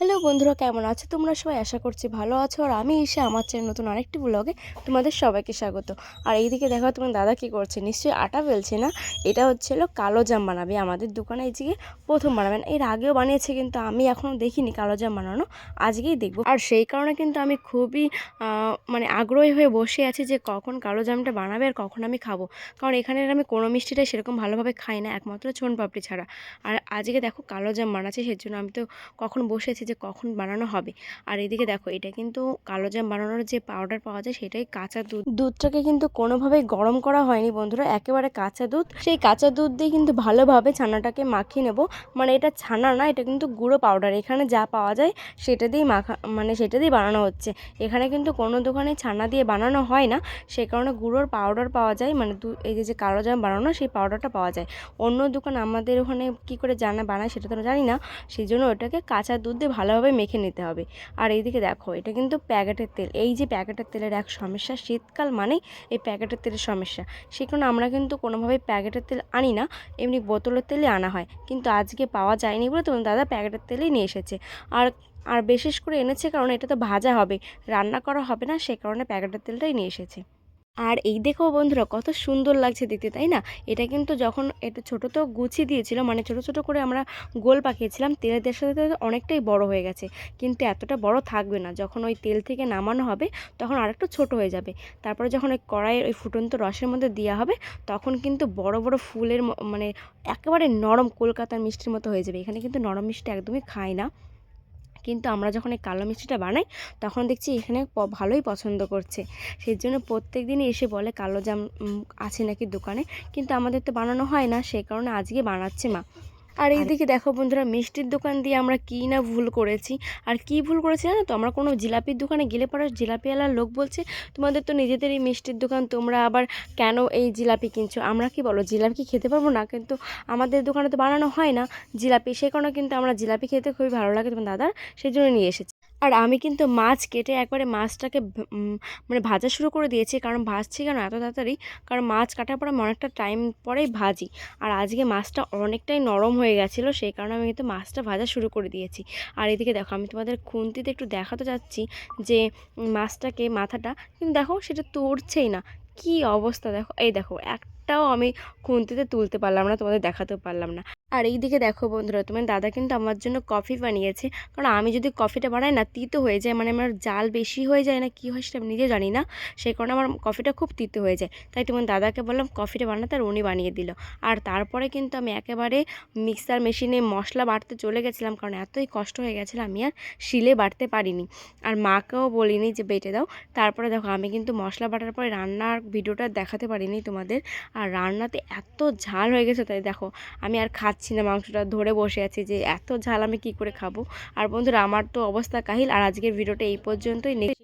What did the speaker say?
Hello বন্ধুরা, কেমন আছো? তোমরা সবাই আশা করছি ভালো আছো। আর আমি এসে আমার চ্যানেল নতুন আরেকটি ব্লগে তোমাদের সবাইকে স্বাগত। আর এইদিকে দেখো তোমার দাদা কি করছে? নিশ্চয়ই আটা বেলছে না? এটা হচ্ছিল কালো জাম বানাবে। আমাদের দোকানে এইদিকে প্রথম বানাবেন এর আগেও বানিয়েছে কিন্তু আমি এখনও দেখিনি কালো জাম বানানো। আজকেই দেখব। আর সেই কারণে কিন্তু আমি খুবই মানে আগ্রহী হয়ে বসে আছি যে কখন কালো জামটা বানাবে আর কখন আমি খাব। কারণ এখানে আমি কোনো মিষ্টিটাই সেরকম ভালোভাবে খাই না, একমাত্র ছোন পাপড়ি ছাড়া। আর আজকে দেখো কালো জাম বানাচ্ছে সেই জন্য আমি তো কখন বসেছি যে কখন বানানো হবে। আর এদিকে দেখো, এটা কিন্তু কালো জাম বানানোর যে পাউডার পাওয়া যায়, সেটাই কাঁচা দুধ। দুধটাকে কিন্তু কোনোভাবেই গরম করা হয়নি বন্ধুরা, একেবারে কাঁচা দুধ। সেই কাঁচা দুধ দিয়ে কিন্তু ভালোভাবে ছানাটাকে মাখিয়ে নেব। মানে এটা ছানা না, এটা কিন্তু গুঁড়ো পাউডার এখানে যা পাওয়া যায়, সেটা দিয়েই মাখা মানে সেটা দিয়ে বানানো হচ্ছে। এখানে কিন্তু কোনো দোকানে ছানা দিয়ে বানানো হয় না। সে কারণে গুঁড়োর পাউডার পাওয়া যায় মানে দু, এই যে যে কালো জাম বানানো, সেই পাউডারটা পাওয়া যায়। অন্য দোকান আমাদের ওখানে কি করে জানা, বানায় সেটা তো জানি না। সেই জন্য ওটাকে কাঁচা দুধ দিয়ে ভালোভাবে মেখে নিতে হবে। আর এইদিকে দেখো, এটা কিন্তু প্যাকেটের তেল। এই যে প্যাকেটের তেলের এক সমস্যা, শীতকাল মানেই এই প্যাকেটের তেলের সমস্যা। সেই কারণে আমরা কিন্তু কোনোভাবেই প্যাকেটের তেল আনি না, এমনি বোতলের তেলই আনা হয়। কিন্তু আজকে পাওয়া যায়নি বলে তোমার দাদা প্যাকেটের তেলেই নিয়ে এসেছে। আর আর বিশেষ করে এনেছে কারণ এটা তো ভাজা হবে। রান্না করা হবে না, সে কারণে প্যাকেটের তেলটাই নিয়ে এসেছে। আর এই দেখো বন্ধুরা, কত সুন্দর লাগছে দেখতে, তাই না? এটা কিন্তু যখন এটা ছোটো তো গুছিয়ে দিয়েছিল মানে ছোটো ছোটো করে আমরা গোল পাকিয়েছিলাম, তেলের দেওয়ার সাথে অনেকটাই বড় হয়ে গেছে। কিন্তু এতটা বড় থাকবে না, যখন ওই তেল থেকে নামানো হবে, তখন আরেকটু ছোট হয়ে যাবে। তারপরে যখন ওই কড়াইয়ের ওই ফুটন্ত রসের মধ্যে দেওয়া হবে, তখন কিন্তু বড় বড় ফুলের মানে একেবারে নরম, কলকাতার মিষ্টির মতো হয়ে যাবে। এখানে কিন্তু নরম মিষ্টি একদমই খায় না। কিন্তু আমরা যখন এই কালো মিষ্টিটা বানাই, তখন দেখছি এখানে ভালোই পছন্দ করছে। সেই জন্য প্রত্যেক দিনই এসে বলে, কালো জাম আছে নাকি দোকানে? কিন্তু আমাদের তো বানানো হয় না সেই কারণে আজকে বানাচ্ছে মা। আর এইদিকে দেখো বন্ধুরা মিষ্টির দোকান দিয়ে আমরা কী না ভুল করেছি। আর কি ভুল করেছি জানো তো? আমরা কোনো জিলাপির দোকানে গেলে পরে জিলাপিওয়ালার লোক বলছে তোমাদের তো নিজেদের এই মিষ্টির দোকান তোমরা আবার কেন এই জিলাপি কিনছো? আমরা কি বলো জিলাপি কি খেতে পারব না? কিন্তু আমাদের দোকানে তো বানানো হয় না জিলাপি। সেই কারণে কিন্তু আমরা জিলাপি খেতে খুবই ভালো লাগে তোমার দাদার সেই জন্য নিয়ে এসেছি। আর আমি কিন্তু মাছ কেটে একবারে মাছটাকে মানে ভাজা শুরু করে দিয়েছি। কারণ ভাজছি কেন? এত তাড়াতাড়ি। কারণ মাছ কাটার পরে অনেকটা টাইম পরেই ভাজি। আর আজকে মাছটা অনেকটাই নরম হয়ে গেছিল, সেই কারণে আমি কিন্তু মাছটা ভাজা শুরু করে দিয়েছি। আর এদিকে দেখো, আমি তোমাদের খুন্তিতে একটু দেখাতে যাচ্ছি যে মাছটাকে, মাথাটা। কিন্তু দেখো, সেটা তুলছেই না। কি অবস্থা দেখো। এই দেখো, একটাও আমি খুন্তিতে তুলতে পারলাম না, তোমাদের দেখাতেও পারলাম না। আর এই দিকে দেখো বন্ধুরা, তোমার দাদা কিন্তু আমার জন্য কফি বানিয়েছে। কারণ আমি যদি কফিটা বানাই না, তিতো হয়ে যায়। মানে আমার জাল বেশি হয়ে যায় না, কি হয় সেটা আমি নিজে জানি না। সেই কারণে আমার কফিটা খুব তিতো হয়ে যায়। তাই তোমার দাদাকে বললাম কফিটা বানাতে আর উনি বানিয়ে দিল। আর তারপরে কিন্তু আমি একেবারে মিক্সার মেশিনে মশলা বাটতে চলে গেছিলাম। কারণ এতই কষ্ট হয়ে গেছিল, আমি আর শিলে বাটতে পারিনি। আর মাকেও বলিনি যে, বেটে দাও। তারপরে দেখো, আমি কিন্তু মশলা বাটার পরে রান্নার ভিডিওটা দেখাতে পারিনি তোমাদের। আর রান্নাতে এত ঝাল হয়ে গেছে, তাই দেখো, আমি আর খাচ্ছি না, মাংসটা ধরে বসে আছি যে এত ঝাল আমি কি করে খাব? আর বন্ধুরা, আমার তো অবস্থা কাহিল, আর আজকের ভিডিওটা এই পর্যন্তই। নেক্সট